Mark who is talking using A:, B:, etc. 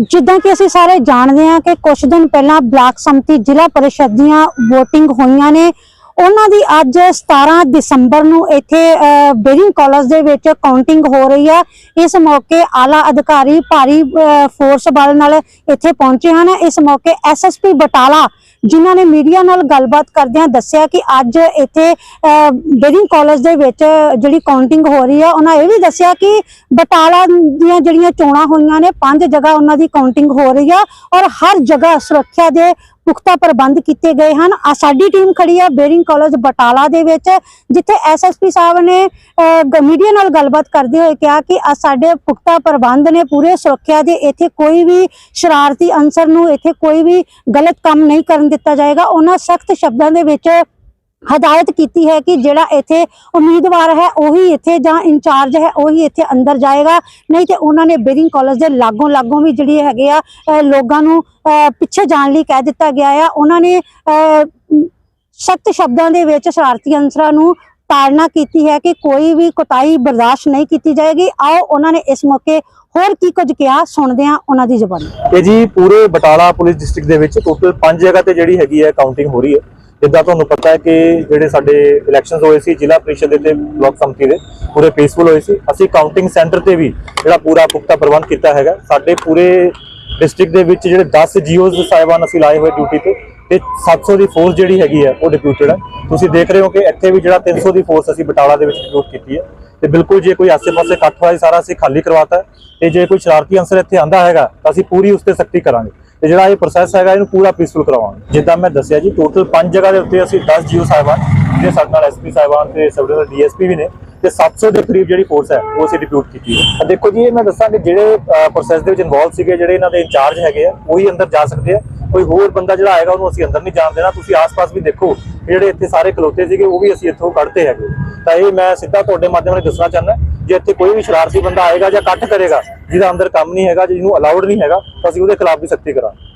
A: ਜਿੱਦਾਂ ਕਿ ਅਸੀਂ ਸਾਰੇ ਜਾਣਦੇ ਹਾਂ ਕਿ ਕੁਝ ਦਿਨ ਪਹਿਲਾਂ ਬਲਾਕ ਸੰਮਤੀ ਜ਼ਿਲ੍ਹਾ ਪਰਿਸ਼ਦ ਦੀਆਂ VOTING ਹੋਈਆਂ ਨੇ। ਉਹਨਾਂ ਦੀ ਅੱਜ 17 ਦਸੰਬਰ ਨੂੰ ਇੱਥੇ ਅਹ, ਬੇਰਿੰਗ ਕਾਲਜ ਦੇ ਵਿੱਚ ਕਾਊਂਟਿੰਗ ਹੋ ਰਹੀ ਹੈ। ਇਸ ਮੌਕੇ ਆਲਾ ਅਧਿਕਾਰੀ ਭਾਰੀ ਫੋਰਸ ਬਲ ਨਾਲ ਇੱਥੇ ਪਹੁੰਚੇ ਹਨ। ਇਸ ਮੌਕੇ ਐਸਐਸਪੀ ਬਟਾਲਾ ਜਿਨ੍ਹਾਂ ਨੇ ਮੀਡੀਆ ਨਾਲ ਗੱਲਬਾਤ ਕਰਦਿਆਂ ਦੱਸਿਆ ਕਿ ਅੱਜ ਇੱਥੇ ਅਹ, ਬੇਰਿੰਗ ਕਾਲਜ ਦੇ ਵਿੱਚ ਜਿਹੜੀ ਕਾਊਂਟਿੰਗ ਹੋ ਰਹੀ ਹੈ ਉਹਨਾਂ ਇਹ ਵੀ ਦੱਸਿਆ ਕਿ ਬਟਾਲਾ ਦੀਆਂ ਜਿਹੜੀਆਂ ਚੋਣਾਂ ਹੋਈਆਂ ਨੇ ਪੰਜ ਜਗ੍ਹਾ ਉਹਨਾਂ ਦੀ ਕਾਊਂਟਿੰਗ ਹੋ ਰਹੀ ਆ ਔਰ ਹਰ ਜਗ੍ਹਾ ਸੁਰੱਖਿਆ ਦੇ ਪੁਖਤਾ ਪ੍ਰਬੰਧ ਕੀਤੇ ਗਏ ਹਨ। ਆ ਸਾਡੀ ਟੀਮ ਖੜੀ ਹੈ ਬੇਰਿੰਗ ਕਾਲਜ ਬਟਾਲਾ ਦੇ ਵਿੱਚ, ਜਿੱਥੇ ਐਸਐਸਪੀ ਸਾਹਿਬ ਨੇ ਮੀਡੀਆ ਨਾਲ ਗੱਲਬਾਤ ਕਰਦੇ ਹੋਏ ਕਿਹਾ ਕਿ ਆ ਸਾਡੇ ਪੁਖਤਾ ਪ੍ਰਬੰਧ ਨੇ ਪੂਰੇ ਸੁਰੱਖਿਆ ਦੇ ਇੱਥੇ ਕੋਈ ਵੀ ਸ਼ਰਾਰਤੀ ਅਨਸਰ ਨੂੰ ਇੱਥੇ ਕੋਈ ਵੀ ਗਲਤ ਕੰਮ ਨਹੀਂ ਕਰਨ ਦਿੱਤਾ ਜਾਏਗਾ। ਉਹਨਾਂ ਸਖਤ ਸ਼ਬਦਾਂ ਦੇ ਵਿੱਚ ਹਦਾਇਤ ਕੀਤੀ ਹੈ ਕਿ ਜਿਹੜਾ ਇੱਥੇ ਉਮੀਦਵਾਰ ਹੈ ਉਹੀ ਇੱਥੇ ਜਾਂ ਇੰਚਾਰਜ ਹੈ, ਉਹੀ ਇੱਥੇ ਅੰਦਰ ਜਾਏਗਾ। ਨਹੀਂ ਤੇ ਉਹਨਾਂ ਨੇ ਬੇਰਿੰਗ ਕਾਲਜ ਦੇ ਲਾਗੋਂ ਲਾਗੋਂ ਵੀ ਜਿਹੜੀ ਹੈਗੇ ਆ ਲੋਕਾਂ ਨੂੰ ਪਿੱਛੇ ਜਾਣ ਲਈ ਕਹਿ ਦਿੱਤਾ ਗਿਆ ਆ। ਉਹਨਾਂ ਨੇ ਸਖਤ ਸ਼ਬਦਾਂ ਦੇ ਵਿੱਚ ਸ਼ਰਾਰਤੀ ਅਨਸਰਾਂ ਨੂੰ ਤਾੜਨਾ ਕੀਤੀ ਹੈ ਕਿ ਕੋਈ ਵੀ ਕੋਤਾਹੀ ਬਰਦਾਸ਼ਤ ਨਹੀਂ ਕੀਤੀ ਜਾਏਗੀ। ਆਓ ਉਹਨਾਂ ਨੇ ਇਸ ਮੌਕੇ ਹੋਰ ਕੀ ਕੁਝ ਕਿਹਾ, ਸੁਣਦੇ ਆ ਉਹਨਾਂ ਦੀ ਜ਼ੁਬਾਨੀ।
B: ਇਹ ਜੀ ਪੂਰੇ ਬਟਾਲਾ ਪੁਲਿਸ ਡਿਸਟ੍ਰਿਕਟ ਦੇ ਵਿੱਚ ਟੋਟਲ 5 ਜਗ੍ਹਾ ਤੇ ਜਿਹੜੀ ਹੈਗੀ ਹੈ ਕਾਊਂਟਿੰਗ ਹੋ ਰਹੀ ਹੈ। ਜਿੱਦਾਂ ਤੁਹਾਨੂੰ ਪਤਾ ਹੈ ਕਿ ਜਿਹੜੇ ਸਾਡੇ ਇਲੈਕਸ਼ਨਸ ਹੋਏ ਸੀ, ਜ਼ਿਲ੍ਹਾ ਪ੍ਰੀਸ਼ਦ ਦੇ ਤੇ ਬਲਾਕ ਸੰਮਤੀ ਦੇ, ਪੂਰੇ ਪੀਸਫੁਲ ਹੋਏ ਸੀ। ਅਸੀਂ ਕਾਊਂਟਿੰਗ ਸੈਂਟਰ ਤੇ ਵੀ ਜਿਹੜਾ ਪੂਰਾ ਪੁਖਤਾ ਪ੍ਰਬੰਧ ਕੀਤਾ ਹੈਗਾ। ਸਾਡੇ ਪੂਰੇ ਡਿਸਟ੍ਰਿਕਟ ਦੇ ਵਿੱਚ ਜਿਹੜੇ 10 ਜੀਓਜ਼ ਸਾਹਿਬਾਨ ਅਸੀਂ ਲਾਏ ਹੋਏ ਡਿਊਟੀ ਤੇ ਤੇ 700 ਦੀ ਫੋਰਸ ਜਿਹੜੀ ਹੈਗੀ ਹੈ, ਉਹ ਡਿਪਿਊਟਡ ਹੈ। ਤੁਸੀਂ ਦੇਖ ਰਹੇ ਹੋ ਕਿ ਇੱਥੇ ਵੀ ਜਿਹੜਾ 300 ਦੀ ਫੋਰਸ ਅਸੀਂ ਬਟਾਲਾ ਦੇ ਵਿੱਚ ਡਿਪਿਊਟ ਕੀਤੀ ਹੈ। ਤੇ ਬਿਲਕੁਲ ਜੇ ਕੋਈ ਆਸੇ-ਪਾਸੇ ਇਕੱਠ ਹੋਇਆ, ਸਾਰਾ ਅਸੀਂ ਖਾਲੀ ਕਰਵਾਤਾ ਹੈ। ਤੇ ਜੇ ਕੋਈ ਸ਼ਰਾਰਤੀ ਅੰਸਰ ਇੱਥੇ ਆਂਦਾ ਹੈਗਾ, ਤਾਂ ਅਸੀਂ ਪੂਰੀ ਉਸ ਤੇ ਸਖਤੀ ਕਰਾਂਗੇ। ਤੇ ਜਿਹੜਾ ਇਹ ਪ੍ਰੋਸੈਸ ਹੈਗਾ, ਇਹਨੂੰ ਪੂਰਾ ਪੀਸਫੁਲ ਕਰਵਾਵਾਂਗੇ ਜਿੱਦਾਂ ਮੈਂ ਦੱਸਿਆ ਜੀ ਟੋਟਲ 5 ਜਗ੍ਹਾ ਦੇ ਉੱਤੇ ਅਸੀਂ 10 ਜੀਓ ਸਾਹਿਬਾਨ ਜਿਹੜੇ ਸਾਡੇ ਨਾਲ ਐਸਪੀ ਸਾਹਿਬਾਨ ਤੇ ਸਬ ਡਿਵੀਜ਼ਨਲ ਡੀਐਸਪੀ ਵੀ ਨੇ, ਤੇ 700 ਦੇ ਕਰੀਬ ਜਿਹੜੀ ਫੋਰਸ ਹੈ, ਉਹ ਅਸੀਂ ਡਿਪਿਊਟ ਕੀਤੀ ਹੈ। ਤਾਂ ਦੇਖੋ ਜੀ, ਇਹ ਮੈਂ ਦੱਸਾਂ ਕਿ ਜਿਹੜੇ ਪ੍ਰੋਸੈਸ ਦੇ ਵਿੱਚ ਇਨਵੋਲਵ ਸੀਗੇ, ਜਿਹੜੇ ਇਹਨਾਂ ਦੇ ਇੰਚਾਰਜ ਹੈਗੇ ਆ, ਉਹੀ ਅੰਦਰ ਜਾ ਸਕਦੇ ਆ। ਕੋਈ ਹੋਰ ਬੰਦਾ ਜਿਹੜਾ ਆਏਗਾ, ਉਹਨੂੰ ਅਸੀਂ ਅੰਦਰ ਨਹੀਂ ਜਾਣ ਦੇਣਾ। ਤੁਸੀਂ ਆਸ-ਪਾਸ ਵੀ ਦੇਖੋ, ਜਿਹੜੇ ਇੱਥੇ ਸਾਰੇ ਖਲੋਤੇ ਸੀਗੇ, ਉਹ ਵੀ ਅਸੀਂ ਇੱਥੋਂ ਕੱਢਤੇ ਹੈਗੇ। ਤਾਂ ਇਹ ਮੈਂ ਸਿੱਧਾ ਤੁਹਾਡੇ ਮਾਧਿਅਮ ਨਾਲ ਦੱਸਣਾ ਚਾਹੁੰਦਾ। ਜੇ ਇੱਥੇ ਕੋਈ ਵੀ ਸ਼ਰਾਰਤੀ ਬੰਦਾ ਆਏਗਾ ਜਾਂ ਇਕੱਠ ਕਰੇਗਾ, ਜਿਹਦਾ ਅੰਦਰ ਕੰਮ ਨਹੀਂ ਹੈਗਾ, ਜਿਹਨੂੰ ਅਲਾਉਡ ਨਹੀਂ ਹੈਗਾ, ਤਾਂ ਅਸੀਂ ਉਹਦੇ ਖਿਲਾਫ ਵੀ ਸਖਤੀ ਕਰਾਂਗੇ।